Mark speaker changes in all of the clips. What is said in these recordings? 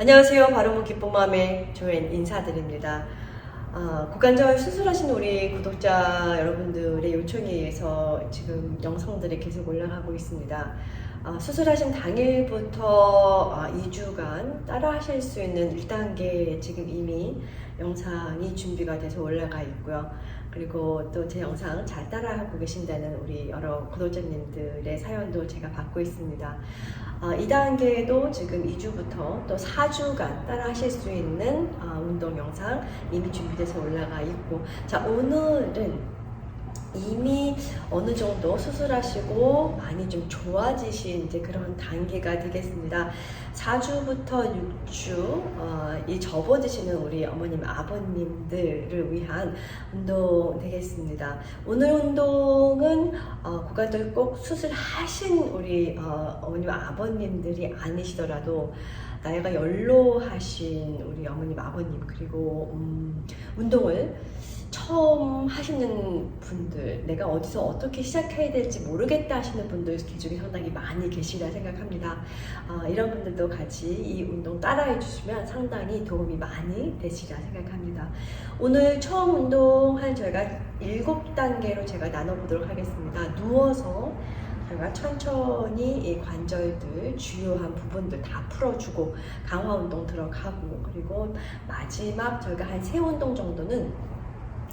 Speaker 1: 안녕하세요. 바로모 기쁜 마음의 조엔 인사드립니다. 아, 고관절 수술하신 우리 구독자 여러분들의 요청에 의해서 지금 영상들이 계속 올라가고 있습니다. 아, 수술하신 당일부터 아, 2주간 따라 하실 수 있는 1단계 지금 이미 영상이 준비가 돼서 올라가 있고요. 그리고 또 제 영상 잘 따라하고 계신다는 우리 여러 구독자님들의 사연도 제가 받고 있습니다. 아, 2단계도 지금 2주부터 또 4주간 따라 하실 수 있는 아, 운동 영상 이미 준비돼서 올라가 있고 자 오늘은 이미 어느 정도 수술하시고 많이 좀 좋아지신 이제 그런 단계가 되겠습니다. 4주부터 6주 어, 이 접어드시는 우리 어머님 아버님들을 위한 운동 되겠습니다. 오늘 운동은 어, 고관절 꼭 수술하신 우리 어, 어머님 아버님들이 아니시더라도 나이가 연로하신 우리 어머님 아버님 그리고 음, 운동을 처음 하시는 분들, 내가 어디서 어떻게 시작해야 될지 모르겠다 하시는 분들 중에 상당히 많이 계시다 생각합니다. 아, 이런 분들도 같이 이 운동 따라해 주시면 상당히 도움이 많이 되시라 생각합니다. 오늘 처음 운동한 저희가 일곱 단계로 제가 나눠보도록 하겠습니다. 누워서 저희가 천천히 이 관절들 주요한 부분들 다 풀어주고 강화 운동 들어가고 그리고 마지막 저희가 한 세 운동 정도는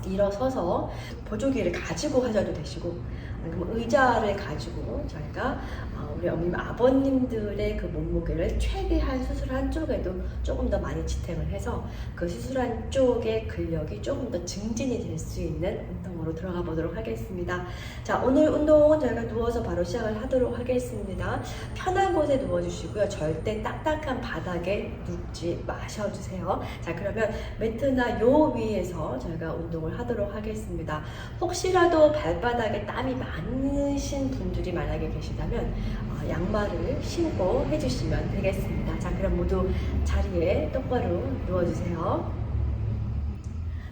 Speaker 1: 일어서서 보조기를 가지고 하셔도 되시고 의자를 가지고 저희가 어, 우리 어머님 아버님들의 그 몸무게를 최대한 수술한 쪽에도 조금 더 많이 지탱을 해서 그 수술한 쪽의 근력이 조금 더 증진이 될 수 있는 운동으로 들어가 보도록 하겠습니다. 자 오늘 운동은 저희가 누워서 바로 시작을 하도록 하겠습니다. 편한 곳에 누워주시고요. 절대 딱딱한 바닥에 눕지 마셔주세요. 자 그러면 매트나 요 위에서 저희가 운동을 하도록 하겠습니다. 혹시라도 발바닥에 땀이 많으신 분들이 만약에 계시다면 어, 양말을 신고 해주시면 되겠습니다. 자 그럼 모두 자리에 똑바로 누워주세요.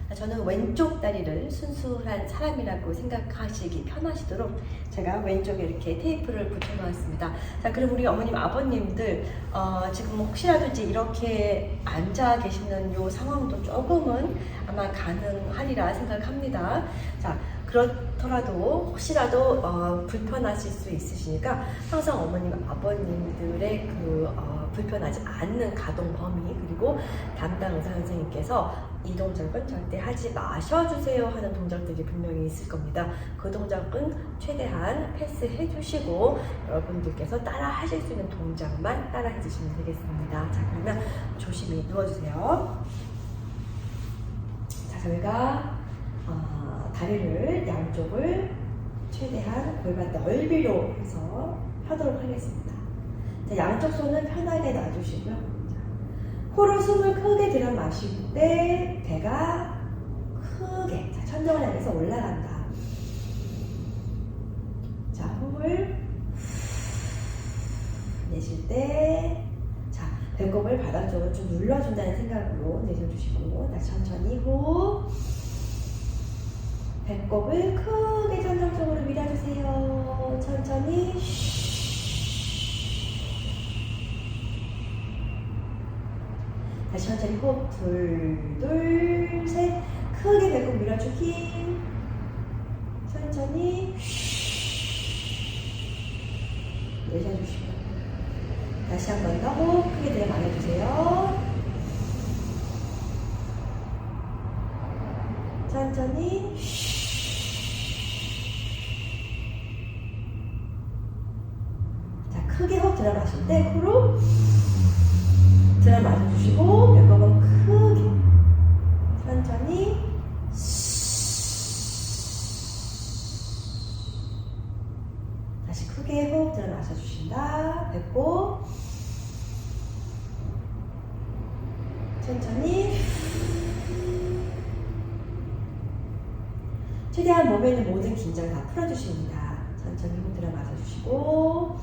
Speaker 1: 자, 저는 왼쪽 다리를 순수한 사람이라고 생각하시기 편하시도록 제가 왼쪽에 이렇게 테이프를 붙여놓았습니다. 자, 그럼 우리 어머님, 아버님들 어, 지금 혹시라도 이제 이렇게 앉아 계시는 요 상황도 조금은 아마 가능하리라 생각합니다. 자, 그렇더라도 혹시라도 어, 불편하실 수 있으시니까 항상 어머님, 아버님들의 그 어, 불편하지 않는 가동 범위 그리고 담당 의사 선생님께서 이 동작은 절대 하지 마셔주세요 하는 동작들이 분명히 있을 겁니다. 그 동작은 최대한 패스해 주시고 여러분들께서 따라 하실 수 있는 동작만 따라 해주시면 되겠습니다. 자, 그러면 조심히 누워주세요. 자, 저희가 어, 다리를 양쪽을 최대한 골반 넓이로 해서 펴도록 하겠습니다. 자, 양쪽 손은 편하게 놔주시고요. 코로 숨을 크게 들여 마실 때 배가 크게 자, 천정을 향해서 올라간다. 자, 호흡을 내쉴 때 자, 배꼽을 바닥 쪽으로 좀 눌러준다는 생각으로 내려주시고 다시 천천히 배꼽을 크게 천정 쪽으로 밀어주세요. 천천히. 다시 천천히 호흡 둘, 둘, 셋. 크게 배꼽 밀어주기. 천천히. 내려주시고. 다시 한 번 더 호흡 크게 내려 말해주세요 천천히 자 크게 호흡 들어 마실 때 코로 들어 마셔주시고 배꼽은 크게 천천히 다시 크게 호흡 들어 마셔주신다 배꼽 천천히. 최대한 몸에 있는 모든 긴장 다 풀어주십니다. 천천히 호흡 들어 마셔주시고.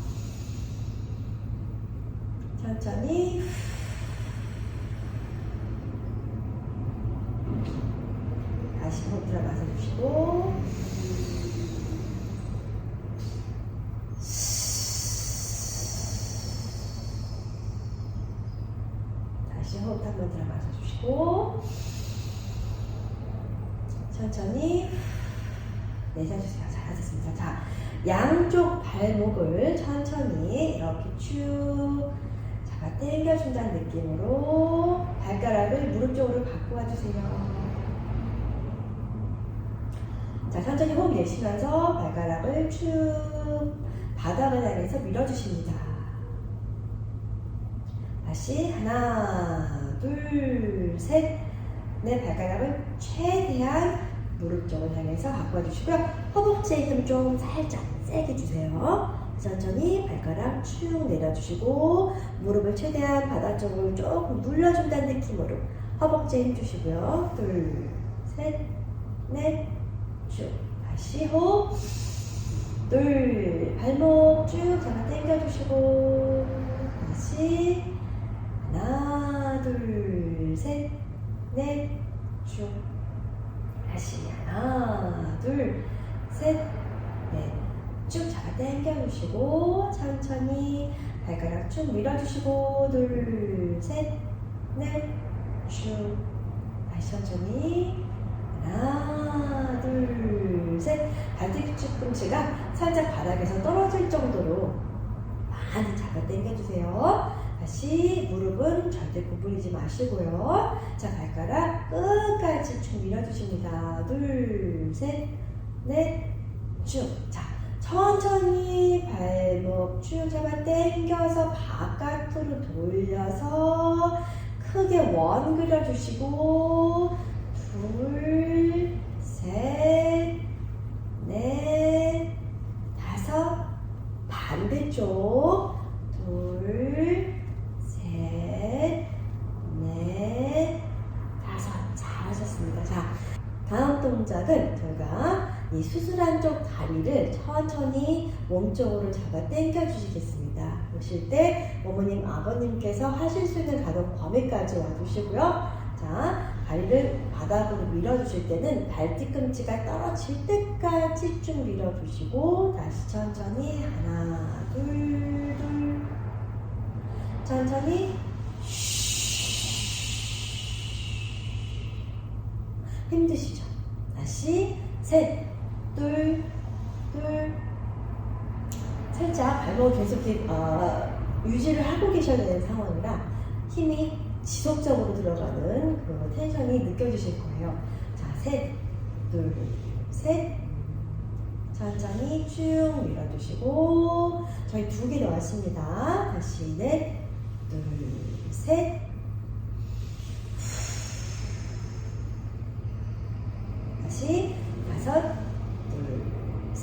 Speaker 1: 천천히. 다시 호흡 들어 마셔주시고
Speaker 2: 호흡 한번 들어마셔 주시고 천천히 내쉬어주세요. 잘하셨습니다. 자, 양쪽 발목을 천천히 이렇게 쭉 잡아 당겨준다는 느낌으로 발가락을 무릎 쪽으로 갖고 와주세요. 자, 천천히 호흡 내쉬면서 발가락을 쭉 바닥을 향해서 밀어주십니다. 다시 하나, 둘, 셋, 넷 발가락을 최대한 무릎 쪽을 향해서 갖고 와주시고요. 허벅지에 힘좀 살짝 세게 주세요. 천천히 발가락 쭉 내려주시고 무릎을 최대한 바닥 쪽으로 조금 눌러준다는 느낌으로 허벅지에 힘 주시고요. 둘, 셋, 넷, 쭉 다시 호흡 둘 발목 쭉 잡아 당겨주시고 다시 하나 둘 셋 넷 쭉 다시 하나 둘셋넷 쭉 잡아 당겨주시고 천천히 발가락 쭉 밀어주시고 둘 셋 넷 쭉 다시 천천히 하나, 둘, 셋. 발뒤꿈치가 살짝 바닥에서 떨어질 정도로 많이 잡아 당겨주세요. 다시 무릎은 절대 구부리지 마시고요. 자, 발가락 끝까지 쭉 밀어주십니다. 둘, 셋, 넷, 쭉. 자, 천천히 발목 쭉 잡아 당겨서 바깥으로 돌려서 크게 원 그려주시고 둘, 셋, 넷, 다섯, 반대쪽, 둘, 셋, 넷, 다섯. 잘하셨습니다. 자, 다음 동작은 저희가 이 수술한 쪽 다리를 천천히 몸쪽으로 잡아 당겨 주시겠습니다. 보실 때 어머님, 아버님께서 하실 수 있는 가동 범위까지 와주시고요. 자, 다리를 바닥으로 밀어주실 때는 발뒤꿈치가 떨어질 때까지 쭉 밀어주시고 다시 천천히 하나 둘 둘 천천히 힘드시죠? 다시 셋 둘 둘 살짝 발목을 계속 어, 유지를 하고 계셔야 되는 상황이라 힘이 지속적으로 들어가는 그 텐션이 느껴지실 거예요. 자, 셋, 둘, 셋. 천천히 쭉 밀어주시고, 저희 두 개 나왔습니다. 다시 넷, 둘, 셋. 다시 다섯, 둘,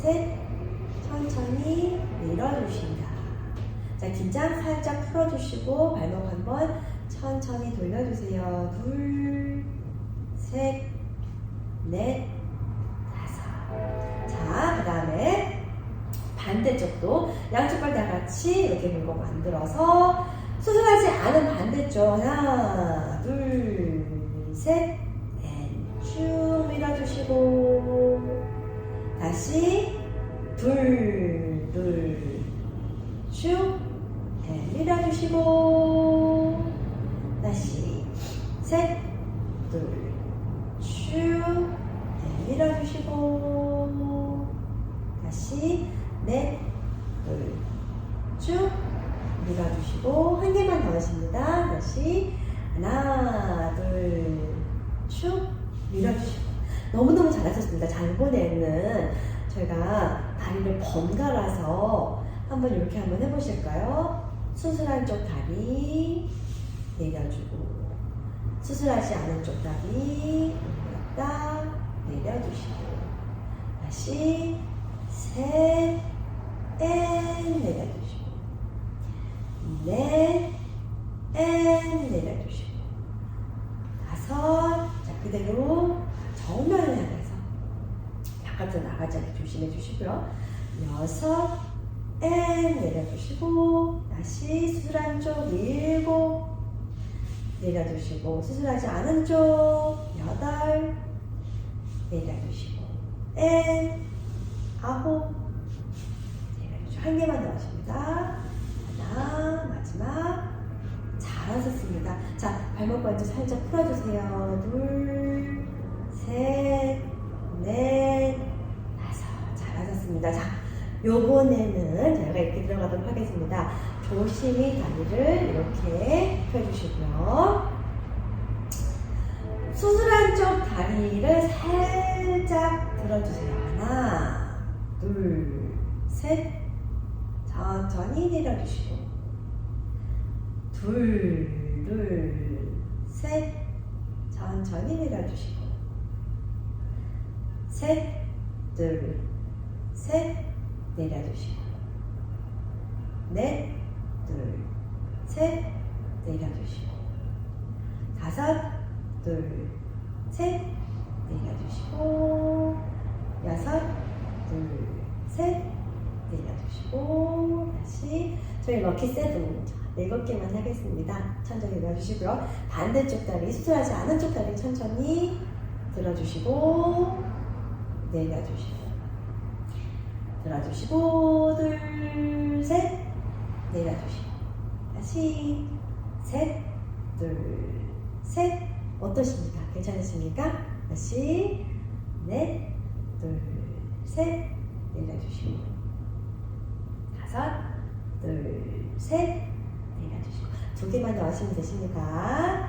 Speaker 2: 셋. 천천히 밀어주십니다. 자, 긴장 살짝 풀어주시고, 발목 한번 천천히 돌려주세요. 둘, 셋, 넷, 다섯. 자, 그 다음에 반대쪽도 양쪽 발 다 같이 이렇게 물고 만들어서 수술하지 않은 반대쪽 하나, 둘, 셋, 넷, 쭉 밀어주시고 다시 둘, 둘, 쭉 넷, 밀어주시고. 다시. 셋, 둘, 쭉 네, 밀어주시고. 다시. 넷, 둘, 쭉 밀어주시고. 한 개만 더 하십니다. 다시. 하나, 둘, 쭉 밀어주시고 너무너무 잘하셨습니다. 자 이번에는 저희가 다리를 번갈아서 한번 이렇게 한번 해보실까요? 수술한 쪽 다리 내려주고 수술하지 않은 쪽 다리 올렸다 내려주시고 다시 셋, 앤 내려주시고 넷, 앤 내려주시고 다섯 자 그대로 정면을 향해서 바깥으로 나가지 않게 조심해 주시고요. 여섯 앤 내려주시고 다시 수술한 쪽 일곱 내려주시고 수술하지 않은 쪽 여덟 내려주시고 앤 아홉 내려주시고. 한 개만 더 하십니다. 하나 마지막. 잘하셨습니다. 자, 발목 관절 살짝 풀어주세요. 둘, 셋, 넷, 다섯. 잘하셨습니다. 자, 요번에는 저희가 이렇게 들어가도록 하겠습니다. 조심히 다리를 이렇게 펴주시고요. 수술한 쪽 다리를 살짝 들어주세요. 하나, 둘, 셋. 천천히 내려주시고. 둘, 둘, 셋. 천천히 내려주시고. 셋, 둘, 셋. 내려주시고. 넷, 둘, 셋. 내려주시고. 다섯, 둘, 셋. 내려주시고. 여섯, 둘, 셋. 내려주시고. 다시. 저희 럭키 세븐. 자, 일곱 개만 하겠습니다. 천천히 내려주시고요. 반대쪽 다리, 수술하지 않은 쪽 다리 천천히 들어주시고, 내려주시고. 들어주시고, 둘, 셋. 내려주시고. 다시. 셋, 둘, 셋. 어떠십니까? 괜찮으십니까? 다시. 넷, 둘, 셋. 내려주시고. 다섯, 둘, 셋. 내려주시고. 두 개만 더 하시면 되십니다.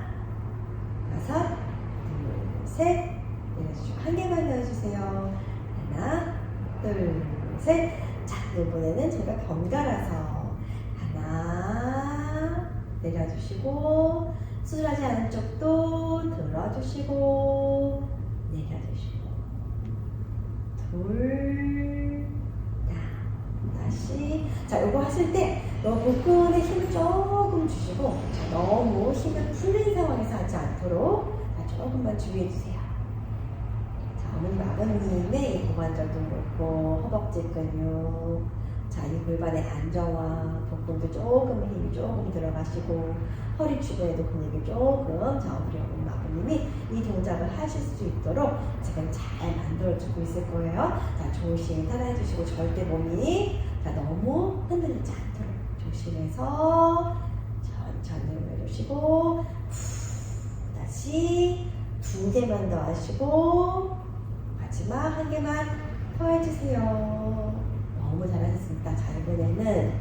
Speaker 2: 다섯, 둘, 셋. 한 개만 더 해주세요. 하나, 둘, 셋. 자, 이번에는 제가 번갈아서 하나, 내려주시고, 수술하지 않은 쪽도 들어주시고, 내려주시고, 둘, 다, 다시. 자, 요거 하실 때, 요 복근에 힘을 조금 주시고, 자, 너무 힘을 풀린 상황에서 하지 않도록 자, 조금만 주의해 주세요. 아버님의 이 고관절도 그렇고, 허벅지 근육, 자, 이 골반의 안정화, 복근도 조금 힘이 조금 들어가시고, 허리 주변에도 근육이 조금, 자, 우리 어머님, 아버님이 이 동작을 하실 수 있도록 지금 잘 만들어주고 있을 거예요. 자, 조심 따라해주시고, 절대 몸이 자, 너무 흔들리지 않도록 조심해서 천천히 올려주시고, 후, 다시 두 개만 더 하시고, 마지막 한 개만 더 해주세요. 너무 잘하셨습니다. 자, 이번에는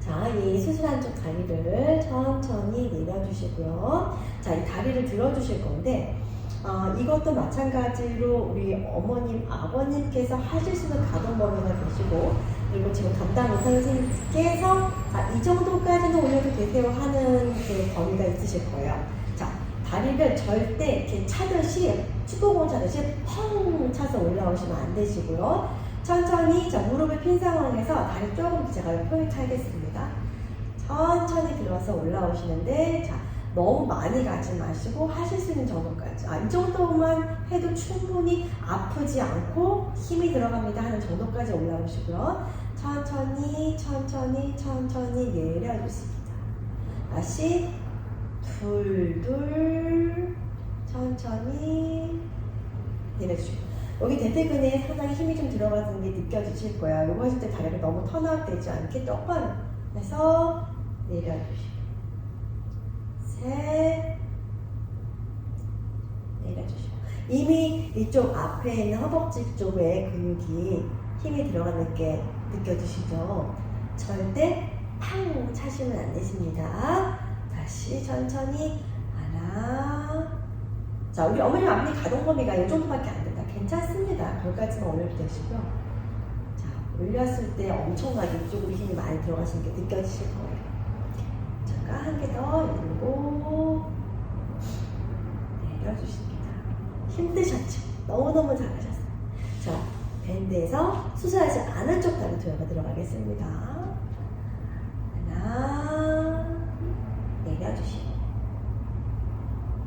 Speaker 2: 자, 이 수술한 쪽 다리를 천천히 내려주시고요. 자, 이 다리를 들어주실 건데, 어, 이것도 마찬가지로 우리 어머님, 아버님께서 하실 수 있는 가동 범위가 되시고, 그리고 지금 담당 선생님께서 아, 이 정도까지는 올려도 되세요 하는 그 범위가 있으실 거예요. 자, 다리를 절대 이렇게 차듯이, 축구공 차듯이 펑 차서 올라오시면 안 되시고요. 천천히 자, 무릎을 핀 상황에서 다리 조금 제가 포인트 하겠습니다. 천천히 들어서 올라오시는데 자 너무 많이 가지 마시고 하실 수 있는 정도까지 아, 이 정도만 해도 충분히 아프지 않고 힘이 들어갑니다 하는 정도까지 올라오시고요. 천천히 천천히 천천히 내려주십니다. 다시 둘둘 천천히 내려주시고 여기 대퇴근에 상당히 힘이 좀 들어가는 게 느껴지실 거예요. 요거 하실 때 다리가 너무 턴아웃 되지 않게 조금 해서 내려주시고 셋 내려주시고 이미 이쪽 앞에 있는 허벅지 쪽에 근육이 힘이 들어가는 게 느껴지시죠? 절대 팡 차시면 안 되십니다. 다시 천천히 하나 자 우리 어머님 아버님 가동 범위가 이 정도밖에 안 된다. 괜찮습니다. 거기까지만 올려도 되시고요. 자 올렸을 때 엄청나게 이쪽으로 힘이 많이 들어가시는 게 느껴지실 거예요. 잠깐 한 개더 열고 내려주십니다. 힘드셨죠? 너무너무 잘하셨어요. 자 밴드에서 수술하지 않은 쪽 다리 저희가 들어가겠습니다. 하나 내려주시고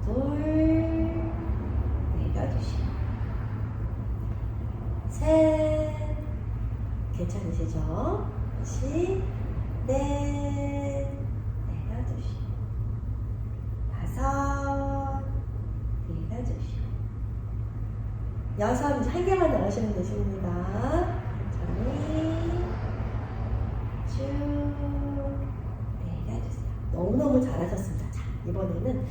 Speaker 2: 둘 내려주시고 셋 괜찮으시죠? 다시 넷 내려주시고 다섯 내려주시고 여섯 한 개만 더 하시면 되십니다. 천천히 쭉 내려주세요. 너무너무 잘 이번에는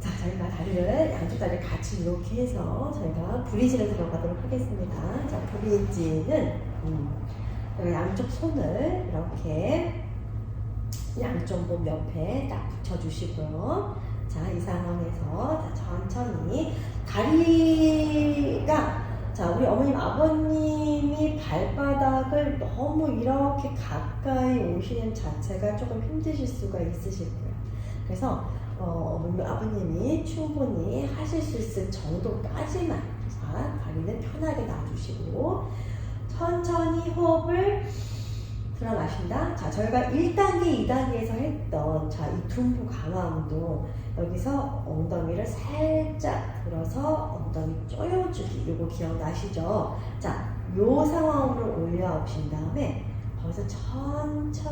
Speaker 2: 자, 저희가 다리를 양쪽 다리를 같이 이렇게 해서 저희가 브리지를 들어가도록 하겠습니다. 자, 브리지는 음, 양쪽 손을 이렇게 양쪽 몸 옆에 딱 붙여주시고요. 자, 이 상황에서 자, 천천히 다리가 자, 우리 어머님, 아버님이 발바닥을 너무 이렇게 가까이 오시는 자체가 조금 힘드실 수가 있으실 거예요. 그래서 어, 아버님이 충분히 하실 수 있을 정도까지만 자, 다리는 편하게 놔주시고 천천히 호흡을 들어 마신다. 자, 저희가 1단계, 2단계에서 했던 자, 이 둔부 강화 운동 여기서 엉덩이를 살짝 들어서 엉덩이 쪼여주기 이거 기억나시죠? 자, 요 상황으로 올라오신 다음에 거기서 천천히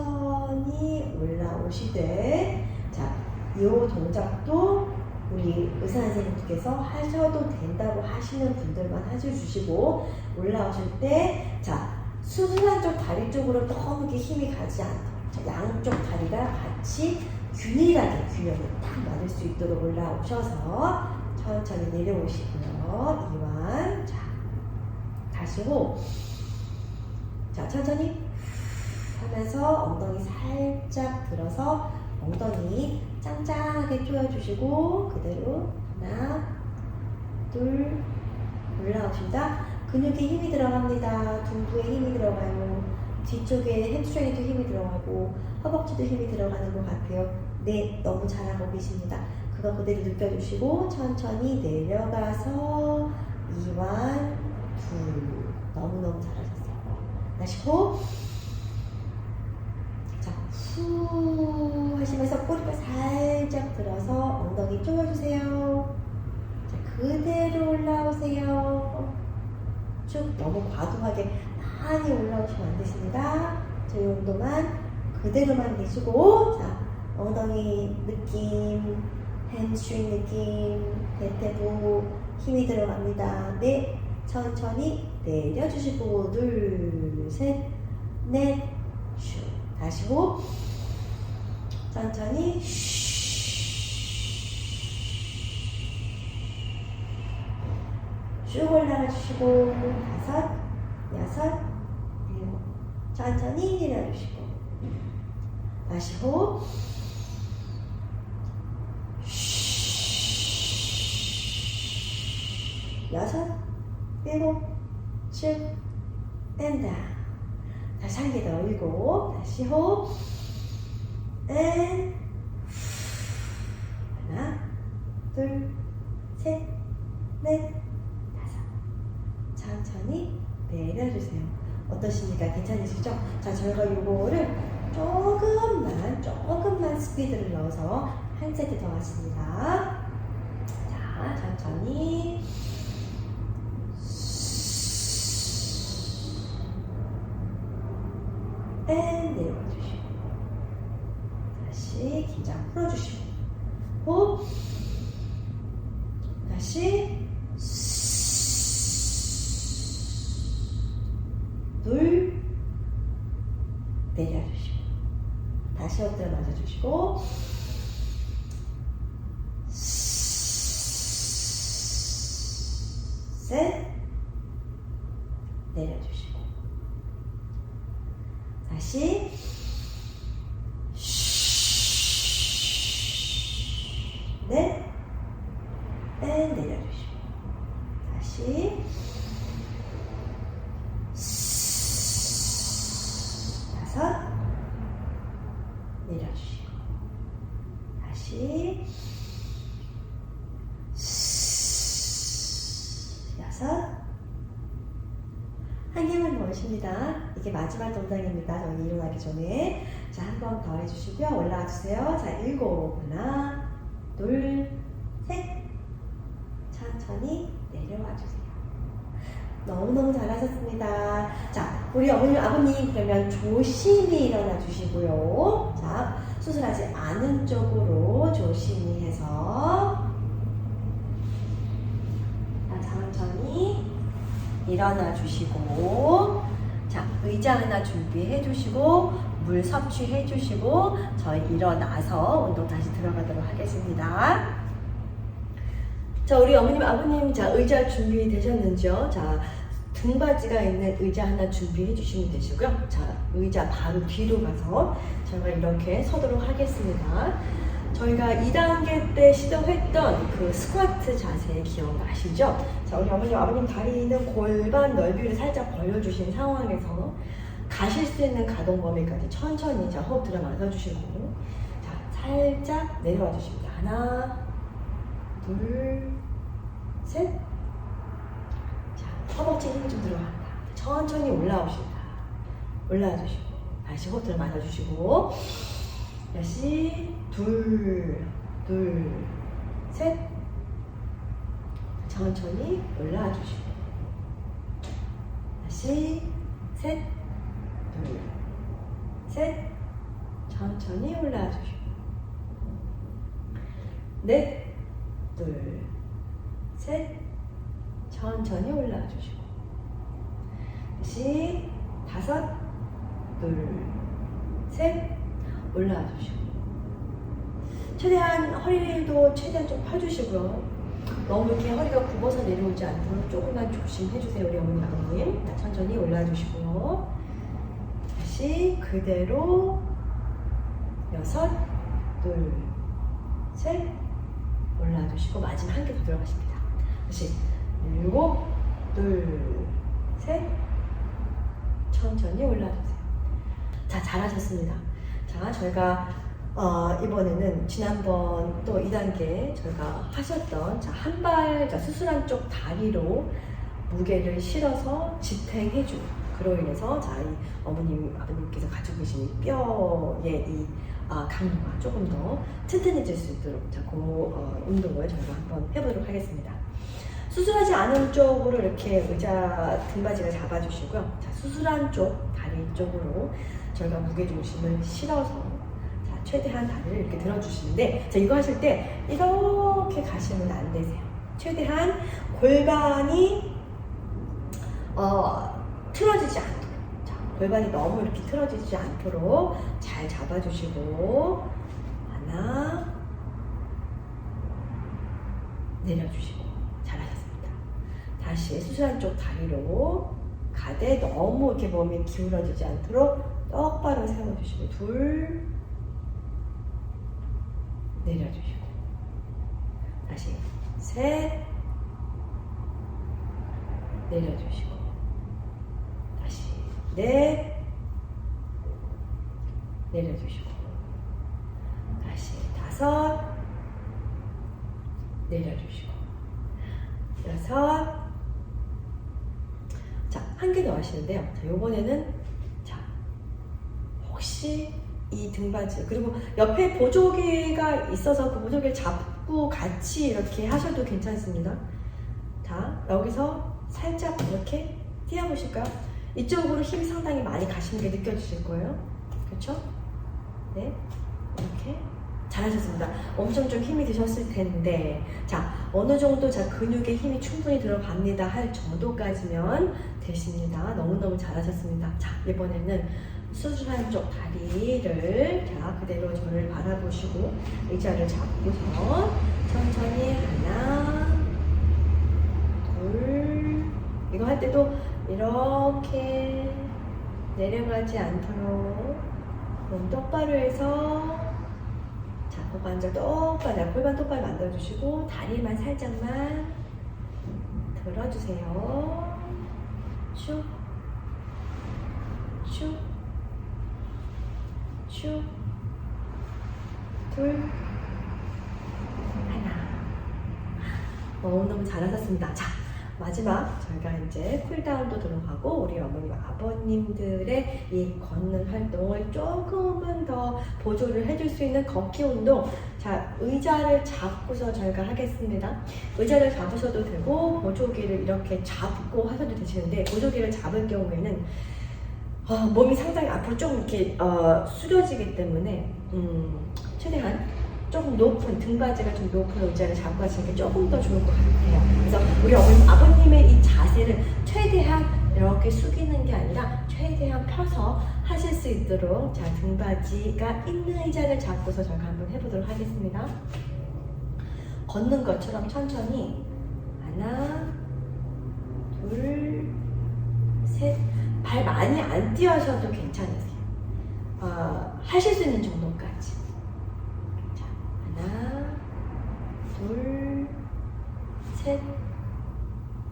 Speaker 2: 올라오시되 자, 요 동작도 우리 의사 선생님께서 하셔도 된다고 하시는 분들만 해주시고 올라오실 때 자, 수술한 쪽 다리 쪽으로 너무 힘이 가지 않도록 자, 양쪽 다리가 같이 균일하게 균형을 딱 맞을 수 있도록 올라오셔서 천천히 내려오시고요. 이완. 자, 다시 호흡. 자, 천천히 하면서 엉덩이 살짝 들어서 엉덩이 짱짱하게 조여주시고 그대로 하나, 둘, 올라오신다. 근육에 힘이 들어갑니다. 둔부에 힘이 들어가요. 뒤쪽에 햄스트링에도 힘이 들어가고 허벅지도 힘이 들어가는 것 같아요. 네, 너무 잘하고 계십니다. 그거 그대로 느껴주시고 천천히 내려가서 이완 둘 너무너무 잘하셨어요. 다시 호흡 자, 후 하시면서 꼬리뼈 살짝 들어서 엉덩이 조여주세요. 자, 그대로 올라오세요. 쭉 너무 과도하게 많이 올라오시면 안 되십니다. 저희 정도만 그대로만 계시고 자 엉덩이 느낌, 햄스트링 느낌, 대퇴부 힘이 들어갑니다. 네, 천천히 내려주시고 둘, 셋, 넷, 슈. 다시 호흡. 천천히. 쭉 올라가 주시고 다섯, 여섯, 일곱. 천천히 내려주시고. 다시 호흡 여섯, 일곱, 쭉 뺀다. 다시 한 개 더 일곱 다시 호흡 앤 하나, 둘, 셋, 넷, 다섯 천천히 내려주세요. 어떠십니까? 괜찮으시죠? 자, 저희가 요거를 조금만, 조금만 스피드를 넣어서 한 세트 더 하십니다. 자, 천천히. 앤 내려주시고. 다시 긴장 풀어주시고. 호흡. 다시. 둘 내려주시고 다시 엎드려 맞아주시고 셋 내려주시고 다시 넷 앤 내려주시고 다시 다섯 내려주시고 다시 여섯 한 개만 더 하십니다. 마지막 동작입니다. 저희 일어나기 전에 자 한 번 더 해주시고요. 올라와 주세요. 자 일곱 하나 둘 셋 천천히 내려와 주세요. 너무너무 잘하셨습니다. 자, 우리 어머님, 아버님, 그러면 조심히 일어나 주시고요. 자, 수술하지 않은 쪽으로 조심히 해서. 자, 천천히 일어나 주시고. 자, 의자 하나 준비해 주시고, 물 섭취해 주시고, 저희 일어나서 운동 다시 들어가도록 하겠습니다. 자, 우리 어머님, 아버님, 자, 의자 준비되셨는지요? 자, 등받이가 있는 의자 하나 준비해 주시면 되시고요. 자, 의자 바로 뒤로 가서 저희가 이렇게 서도록 하겠습니다. 저희가 2단계 때 시도했던 그 스쿼트 자세 기억나시죠? 자, 우리 어머님, 아버님 다리는 골반 넓이를 살짝 벌려주신 상황에서 가실 수 있는 가동 범위까지 천천히 자, 호흡 들어 마셔주시고 자, 살짝 내려와 주십니다. 하나, 둘, 셋. 자, 허벅지에 힘이 좀 들어간다. 천천히 올라오신다. 올라와 주시고 다시 호흡 들어 마셔주시고 다시 둘, 둘, 셋. 천천히 올라와 주시고. 다시 셋, 둘, 셋. 천천히 올라와 주시고. 넷, 둘, 셋. 천천히 올라와 주시고. 다시 다섯, 둘, 셋. 올라와 주시고. 최대한 허리도 최대한 좀 펴주시고요. 너무 이렇게 허리가 굽어서 내려오지 않도록 조금만 조심해주세요, 우리 어머니, 아버님. 자, 천천히 올라와 주시고요. 다시 그대로 여섯, 둘, 셋. 올라와 주시고 마지막 한 개 더 들어가십니다. 다시 일곱, 둘, 셋. 천천히 올라와 주세요. 자, 잘하셨습니다. 자, 저희가 어, 이번에는 지난번 또 2단계 저희가 하셨던 자, 한 발, 자, 수술한 쪽 다리로 무게를 실어서 지탱해주고 그로 인해서 자, 이 어머님, 아버님께서 가지고 계신 이 뼈의 이 아, 강도가 조금 더 튼튼해질 수 있도록 자, 그 어, 운동을 저희가 한번 해보도록 하겠습니다. 수술하지 않은 쪽으로 이렇게 의자 등받이를 잡아주시고요. 자, 수술한 쪽 다리 쪽으로 저희가 무게중심을 실어서 자, 최대한 다리를 이렇게 들어주시는데 자, 이거 하실 때 이렇게 가시면 안 되세요. 최대한 골반이 어, 틀어지지 않도록 자, 골반이 너무 이렇게 틀어지지 않도록 잘 잡아주시고 하나 내려주시고 잘하셨습니다. 다시 수술한 쪽 다리로 가되 너무 이렇게 몸이 기울어지지 않도록 똑바로 세워주시고 둘 내려주시고. 다시 셋. 내려주시고. 다시 넷. 내려주시고. 다시 다섯. 내려주시고. 여섯. 자, 한 개 더 하시는데요. 자, 요번에는 자, 혹시 이 등받이 그리고 옆에 보조개가 있어서 그 보조개를 잡고 같이 이렇게 하셔도 괜찮습니다. 자, 여기서 살짝 이렇게 띄워보실까요? 이쪽으로 힘이 상당히 많이 가시는 게 느껴지실 거예요. 그렇죠? 네, 이렇게 잘하셨습니다. 엄청 좀 힘이 드셨을 텐데, 자, 어느 정도 자 근육에 힘이 충분히 들어갑니다 할 정도까지면 되십니다. 너무너무 잘하셨습니다. 자, 이번에는 수술한 쪽 다리를 자 그대로 저를 바라보시고 의자를 잡고서 천천히 하나, 둘, 이거 할 때도 이렇게 내려가지 않도록 몸 똑바로 해서 자, 고관절 똑바로, 골반 똑바로 만들어주시고, 다리만 살짝만 들어주세요. 쭉, 쭉, 쭉, 둘, 하나. 너무너무 잘하셨습니다. 자, 마지막 저희가 이제 쿨다운도 들어가고 우리 어머님 아버님들의 이 걷는 활동을 조금은 더 보조를 해줄 수 있는 걷기 운동 자 의자를 잡고서 저희가 하겠습니다 의자를 잡으셔도 되고 보조기를 이렇게 잡고 하셔도 되시는데 보조기를 잡을 경우에는 어, 몸이 상당히 앞으로 좀 이렇게 어, 숙여지기 때문에 음, 최대한 조금 높은 등받이가 좀 높은 의자를 잡고 가시는 게 조금 더 좋을 것 같아요. 그래서 우리 어머님, 아버님의 이 자세를 최대한 이렇게 숙이는 게 아니라 최대한 펴서 하실 수 있도록 자 등받이가 있는 의자를 잡고서 저희가 한번 해보도록 하겠습니다. 걷는 것처럼 천천히 하나, 둘, 셋. 발 많이 안 띄어셔도 괜찮으세요. 어, 하실 수 있는 정도까지. 자, 하나, 둘, 셋,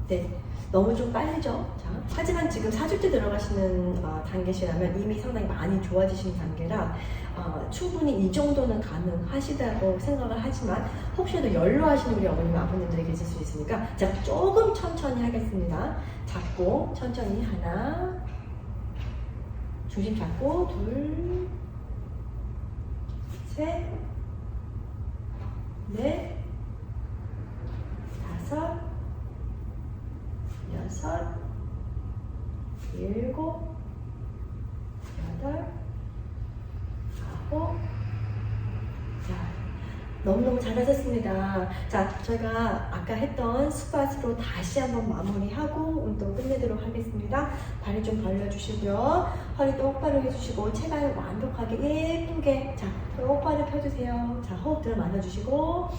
Speaker 2: 넷. 너무 좀 빠르죠? 자, 하지만 지금 4주째 들어가시는 어, 단계시라면 이미 상당히 많이 좋아지신 단계라 어, 충분히 이 정도는 가능하시다고 생각을 하지만 혹시라도 연로하신 우리 어머님 아버님들이 계실 수 있으니까 자 조금 천천히 하겠습니다. 잡고 천천히 하나 중심 잡고 둘 셋, 넷, 다섯, 여섯, 일곱, 여덟, 아홉. 자, 너무너무 잘하셨습니다. 자, 저희가 아까 했던 스팟으로 다시 한번 마무리하고 운동 끝내도록 하겠습니다. 다리 좀 벌려주시고요. 허리 똑바로 해주시고, 체갈 완벽하게 예쁘게. 자, 똑바로 펴주세요. 자, 호흡 들어 만져주시고,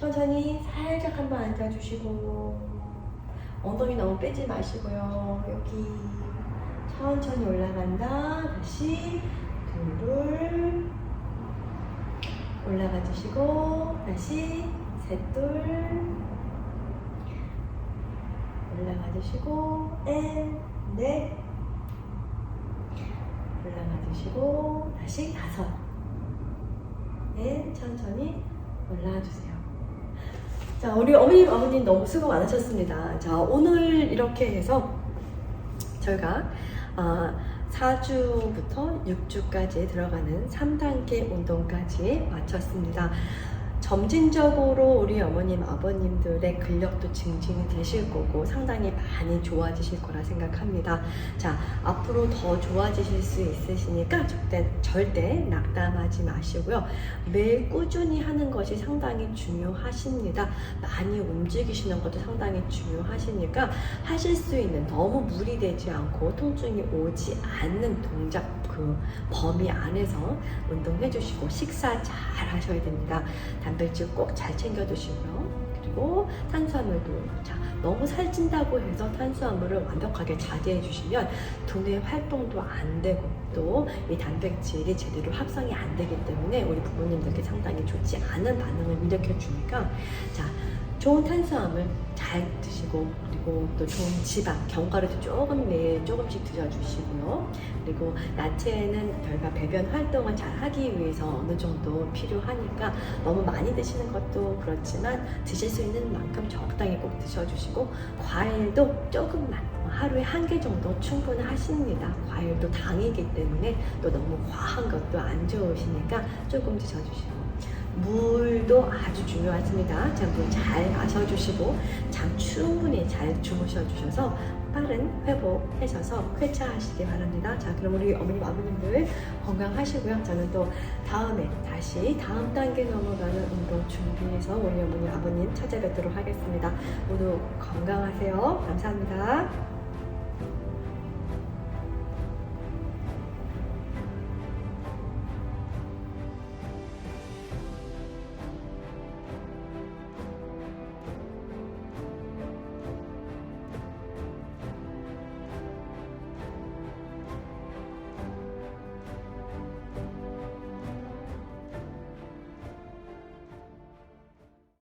Speaker 2: 천천히 살짝 한번 앉아주시고, 엉덩이 너무 빼지 마시고요. 여기 천천히 올라간다. 다시 둘 올라가 주시고 다시 셋둘 올라가 주시고 앤넷 올라가 주시고 다시 다섯 앤 천천히 올라와 주세요. 자, 우리 어머님, 아버님 너무 수고 많으셨습니다. 자, 오늘 이렇게 해서 저희가 아, 4주부터 6주까지 들어가는 3단계 운동까지 마쳤습니다. 점진적으로 우리 어머님, 아버님들의 근력도 증진이 되실 거고 상당히 많이 좋아지실 거라 생각합니다. 자, 앞으로 더 좋아지실 수 있으시니까 절대, 절대 낙담하지 마시고요. 매일 꾸준히 하는 것이 상당히 중요하십니다. 많이 움직이시는 것도 상당히 중요하시니까 하실 수 있는 너무 무리되지 않고 통증이 오지 않는 동작 그 범위 안에서 운동해 주시고 식사 잘 하셔야 됩니다. 단백질 꼭 잘 챙겨 드시고요. 그리고 탄수화물도 자 너무 살찐다고 해서 탄수화물을 완벽하게 자제해 주시면 두뇌 활동도 안 되고 또 이 단백질이 제대로 합성이 안 되기 때문에 우리 부모님들께 상당히 좋지 않은 반응을 일으켜 주니까 자 좋은 탄수화물 잘 드시고 그리고 또 좋은 지방 견과류도 조금 매일 조금씩 드셔주시고요 그리고 야채는 저희가 배변 활동을 잘 하기 위해서 어느 정도 필요하니까 너무 많이 드시는 것도 그렇지만 드실 수 있는 만큼 적당히 꼭 드셔주시고 과일도 조금만 하루에 한 개 정도 충분하십니다. 과일도 당이기 때문에 또 너무 과한 것도 안 좋으시니까 조금 드셔주시고 물도 아주 중요하십니다. 자, 물잘 마셔주시고 잠 충분히 잘 주무셔 주셔서 빠른 회복하셔서 쾌차하시기 바랍니다. 자, 그럼 우리 어머님, 아버님들 건강하시고요. 저는 또 다음에 다시 다음 단계 넘어가는 운동 준비해서 우리 어머님, 아버님 찾아뵙도록 하겠습니다. 모두 건강하세요. 감사합니다.